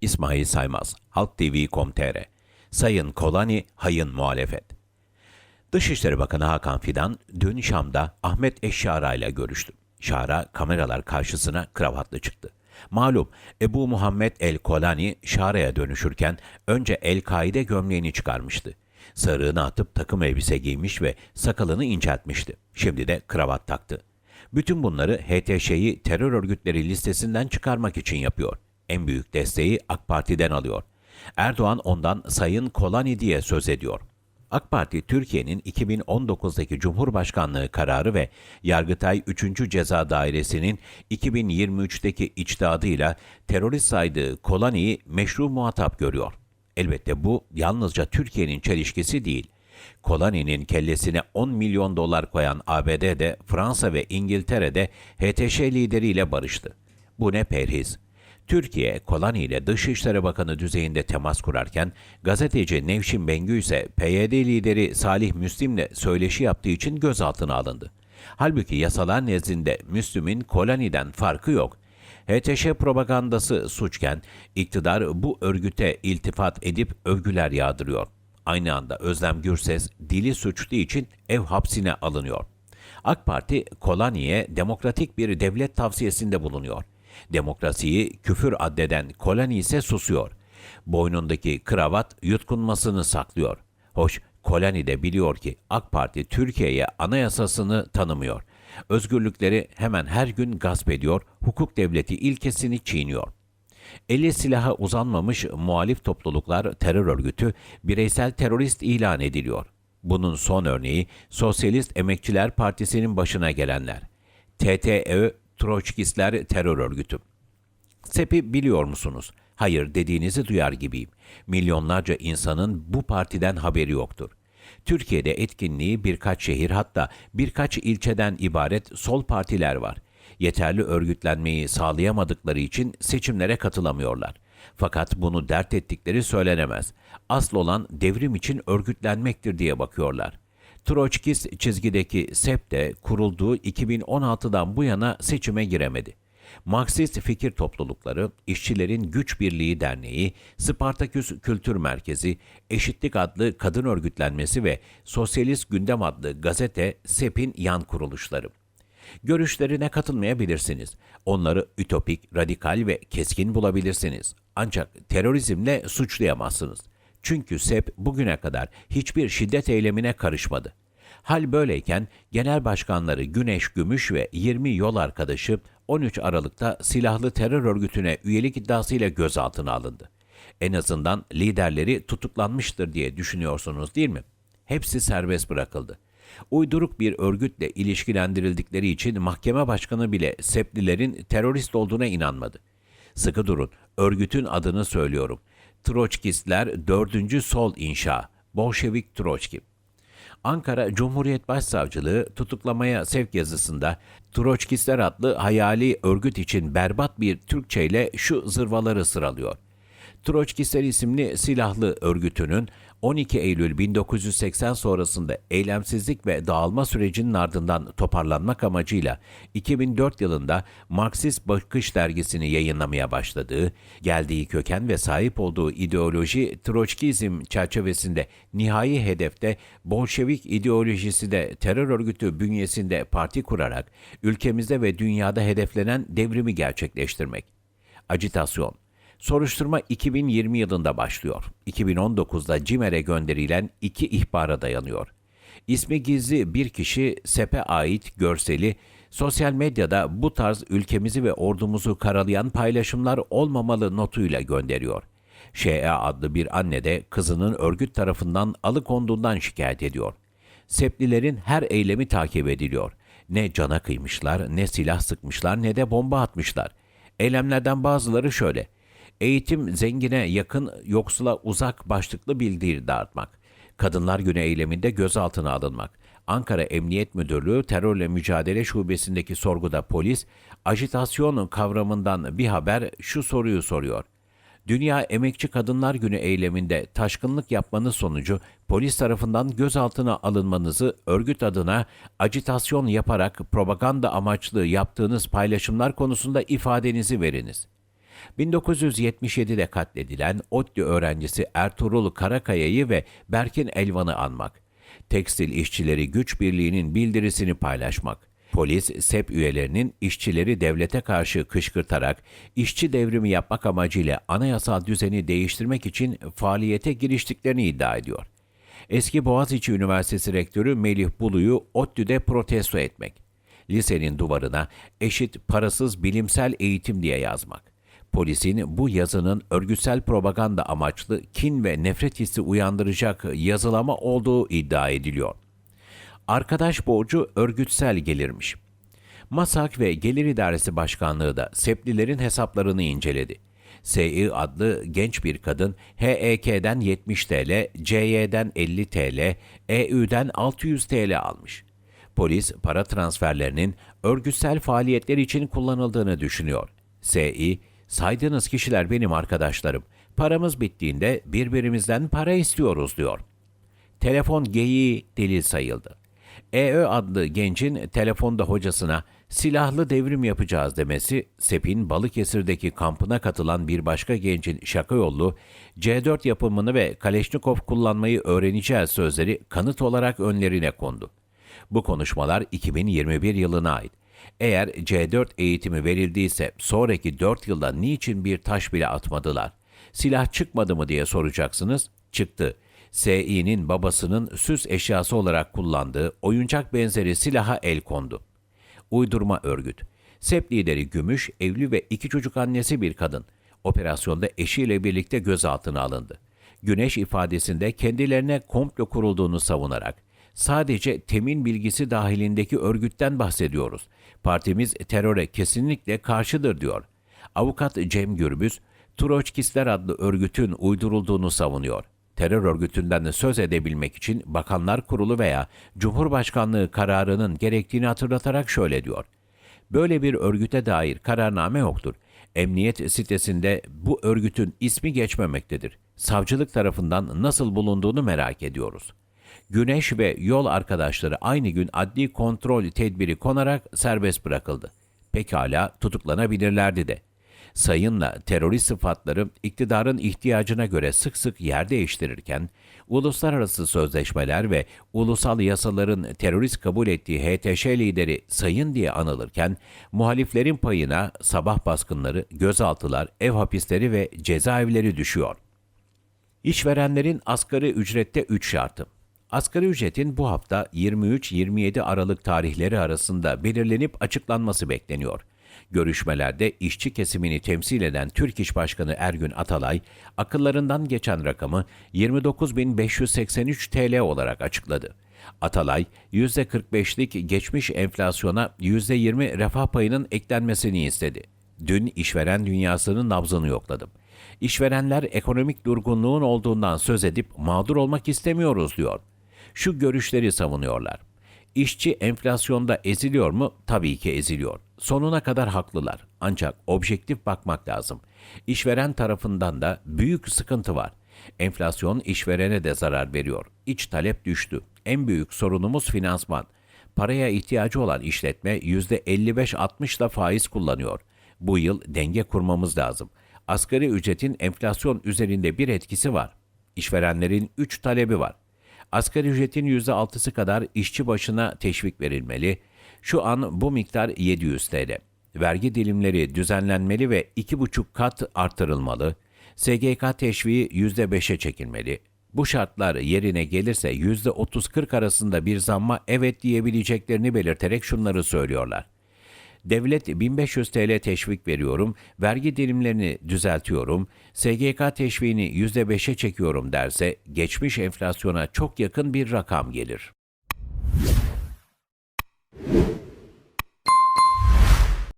İsmail Saymaz, Halk TV.com.tr Sayın Kolani, hayın muhalefet. Dışişleri Bakanı Hakan Fidan dün Şam'da Ahmet Eşşara ile görüştü. Şara kameralar karşısına kravatlı çıktı. Malum Ebu Muhammed el-Kolani Şara'ya dönüşürken önce El-Kaide gömleğini çıkarmıştı. Sarığını atıp takım elbise giymiş ve sakalını inceltmişti. Şimdi de kravat taktı. Bütün bunları HTŞ'yi terör örgütleri listesinden çıkarmak için yapıyor. En büyük desteği AK Parti'den alıyor. Erdoğan ondan Sayın Kolani diye söz ediyor. AK Parti Türkiye'nin 2019'daki Cumhurbaşkanlığı kararı ve Yargıtay 3. Ceza Dairesi'nin 2023'teki içtihadıyla terörist saydığı Kolani'yi meşru muhatap görüyor. Elbette bu yalnızca Türkiye'nin çelişkisi değil. Kolani'nin kellesine 10 milyon dolar koyan ABD'de, Fransa ve İngiltere'de HTŞ lideriyle barıştı. Bu ne perhiz? Türkiye, Kolani ile Dışişleri Bakanı düzeyinde temas kurarken, gazeteci Nevşin Bengü ise PYD lideri Salih Müslim'le söyleşi yaptığı için gözaltına alındı. Halbuki yasalar nezdinde Müslüm'ün Kolani'den farkı yok. HTŞ propagandası suçken iktidar bu örgüte iltifat edip övgüler yağdırıyor. Aynı anda Özlem Gürses dili suçlu için ev hapsine alınıyor. AK Parti Kolani'ye demokratik bir devlet tavsiyesinde bulunuyor. Demokrasiyi küfür addeden Kolani ise susuyor. Boynundaki kravat yutkunmasını saklıyor. Hoş Kolani de biliyor ki AK Parti Türkiye'ye anayasasını tanımıyor. Özgürlükleri hemen her gün gasp ediyor, hukuk devleti ilkesini çiğniyor. Eli silaha uzanmamış muhalif topluluklar terör örgütü bireysel terörist ilan ediliyor. Bunun son örneği Sosyalist Emekçiler Partisi'nin başına gelenler. TTÖ Troçkistler terör örgütü. SEP'i biliyor musunuz? Hayır dediğinizi duyar gibiyim. Milyonlarca insanın bu partiden haberi yoktur. Türkiye'de etkinliği birkaç şehir hatta birkaç ilçeden ibaret sol partiler var. Yeterli örgütlenmeyi sağlayamadıkları için seçimlere katılamıyorlar. Fakat bunu dert ettikleri söylenemez. Asıl olan devrim için örgütlenmektir diye bakıyorlar. Troçkist çizgideki SEP de kurulduğu 2016'dan bu yana seçime giremedi. Marksist fikir toplulukları, İşçilerin Güç Birliği Derneği, Spartaküs Kültür Merkezi, Eşitlik adlı kadın örgütlenmesi ve Sosyalist Gündem adlı gazete SEP'in yan kuruluşları. Görüşlerine katılmayabilirsiniz. Onları ütopik, radikal ve keskin bulabilirsiniz. Ancak terörizmle suçlayamazsınız. Çünkü SEP bugüne kadar hiçbir şiddet eylemine karışmadı. Hal böyleyken genel başkanları Güneş Gümüş ve 20 yol arkadaşı 13 Aralık'ta silahlı terör örgütüne üyelik iddiasıyla gözaltına alındı. En azından liderleri tutuklanmıştır diye düşünüyorsunuz değil mi? Hepsi serbest bırakıldı. Uyduruk bir örgütle ilişkilendirildikleri için mahkeme başkanı bile Seplilerin terörist olduğuna inanmadı. Sıkı durun, örgütün adını söylüyorum. Troçkistler 4. Sol İnşa, Bolşevik Troçki. Ankara Cumhuriyet Başsavcılığı tutuklamaya sevk yazısında Troçkistler adlı hayali örgüt için berbat bir Türkçeyle şu zırvaları sıralıyor. Troçkistler isimli silahlı örgütünün 12 Eylül 1980 sonrasında eylemsizlik ve dağılma sürecinin ardından toparlanmak amacıyla 2004 yılında Marksist Bakış dergisini yayınlamaya başladığı, geldiği köken ve sahip olduğu ideoloji Troçkizm çerçevesinde nihai hedefte Bolşevik ideolojisi de terör örgütü bünyesinde parti kurarak ülkemizde ve dünyada hedeflenen devrimi gerçekleştirmek. Acitasyon Soruşturma 2020 yılında başlıyor. 2019'da CİMER'e gönderilen iki ihbara dayanıyor. İsmi gizli bir kişi SEP'e ait görseli sosyal medyada bu tarz ülkemizi ve ordumuzu karalayan paylaşımlar olmamalı notuyla gönderiyor. Şea adlı bir anne de kızının örgüt tarafından alıkonduğundan şikayet ediyor. Seplilerin her eylemi takip ediliyor. Ne cana kıymışlar, ne silah sıkmışlar, ne de bomba atmışlar. Eylemlerden bazıları şöyle. Eğitim zengine yakın, yoksula uzak başlıklı bildiri dağıtmak. Kadınlar Günü eyleminde gözaltına alınmak. Ankara Emniyet Müdürlüğü Terörle Mücadele Şubesi'ndeki sorguda polis, ajitasyon kavramından bir haber şu soruyu soruyor. Dünya Emekçi Kadınlar Günü eyleminde taşkınlık yapmanız sonucu polis tarafından gözaltına alınmanızı örgüt adına acitasyon yaparak propaganda amaçlı yaptığınız paylaşımlar konusunda ifadenizi veriniz. 1977'de katledilen ODTÜ öğrencisi Ertuğrul Karakaya'yı ve Berkin Elvan'ı anmak. Tekstil İşçileri Güç Birliği'nin bildirisini paylaşmak. Polis, SEP üyelerinin işçileri devlete karşı kışkırtarak işçi devrimi yapmak amacıyla anayasal düzeni değiştirmek için faaliyete giriştiklerini iddia ediyor. Eski Boğaziçi Üniversitesi Rektörü Melih Bulu'yu ODTÜ'de protesto etmek. Lisenin duvarına eşit parasız bilimsel eğitim diye yazmak. Polisin bu yazının örgütsel propaganda amaçlı kin ve nefret hissi uyandıracak yazılama olduğu iddia ediliyor. Arkadaş borcu örgütsel gelirmiş. MASAK ve Gelir İdaresi Başkanlığı da seplilerin hesaplarını inceledi. SI adlı genç bir kadın HEK'den 70 TL, CY'den 50 TL, EÜ'den 600 TL almış. Polis para transferlerinin örgütsel faaliyetler için kullanıldığını düşünüyor. SI, saydığınız kişiler benim arkadaşlarım. Paramız bittiğinde birbirimizden para istiyoruz diyor. Telefon geyiği delil sayıldı. EÖ adlı gencin telefonda hocasına silahlı devrim yapacağız demesi, SEP'in Balıkesir'deki kampına katılan bir başka gencin şaka yollu C4 yapımını ve Kaleşnikov kullanmayı öğreneceğiz sözleri kanıt olarak önlerine kondu. Bu konuşmalar 2021 yılına ait. Eğer C4 eğitimi verildiyse sonraki 4 yılda niçin bir taş bile atmadılar? Silah çıkmadı mı diye soracaksınız. Çıktı. Sİ'nin babasının süs eşyası olarak kullandığı oyuncak benzeri silaha el kondu. Uydurma örgüt. SEP lideri Gümüş, evli ve iki çocuk annesi bir kadın. Operasyonda eşiyle birlikte gözaltına alındı. Güneş ifadesinde kendilerine komplo kurulduğunu savunarak, sadece temin bilgisi dahilindeki örgütten bahsediyoruz. Partimiz teröre kesinlikle karşıdır diyor. Avukat Cem Gürbüz, Troçkistler adlı örgütün uydurulduğunu savunuyor. Terör örgütünden söz edebilmek için Bakanlar Kurulu veya Cumhurbaşkanlığı kararının gerektiğini hatırlatarak şöyle diyor. Böyle bir örgüte dair kararname yoktur. Emniyet sitesinde bu örgütün ismi geçmemektedir. Savcılık tarafından nasıl bulunduğunu merak ediyoruz. Güneş ve yol arkadaşları aynı gün adli kontrol tedbiri konarak serbest bırakıldı. Pekala tutuklanabilirlerdi de. Sayınla terörist sıfatları iktidarın ihtiyacına göre sık sık yer değiştirirken, uluslararası sözleşmeler ve ulusal yasaların terörist kabul ettiği HTŞ lideri sayın diye anılırken, muhaliflerin payına sabah baskınları, gözaltılar, ev hapisleri ve cezaevleri düşüyor. İşverenlerin asgari ücrette 3 şartı. Asgari ücretin bu hafta 23-27 Aralık tarihleri arasında belirlenip açıklanması bekleniyor. Görüşmelerde işçi kesimini temsil eden Türk İş Başkanı Ergün Atalay, akıllarından geçen rakamı 29.583 TL olarak açıkladı. Atalay, %45'lik geçmiş enflasyona %20 refah payının eklenmesini istedi. Dün işveren dünyasının nabzını yokladım. İşverenler ekonomik durgunluğun olduğundan söz edip mağdur olmak istemiyoruz diyor. Şu görüşleri savunuyorlar. İşçi enflasyonda eziliyor mu? Tabii ki eziliyor. Sonuna kadar haklılar. Ancak objektif bakmak lazım. İşveren tarafından da büyük sıkıntı var. Enflasyon işverene de zarar veriyor. İç talep düştü. En büyük sorunumuz finansman. Paraya ihtiyacı olan işletme %55-60'la faiz kullanıyor. Bu yıl denge kurmamız lazım. Asgari ücretin enflasyon üzerinde bir etkisi var. İşverenlerin 3 talebi var. Asgari ücretin %6'sı kadar işçi başına teşvik verilmeli. Şu an bu miktar 700 TL. Vergi dilimleri düzenlenmeli ve 2,5 kat artırılmalı. SGK teşviği %5'e çekilmeli. Bu şartlar yerine gelirse %30-40 arasında bir zamma evet diyebileceklerini belirterek şunları söylüyorlar. Devlet 1500 TL teşvik veriyorum, vergi dilimlerini düzeltiyorum, SGK teşviğini %5'e çekiyorum derse geçmiş enflasyona çok yakın bir rakam gelir.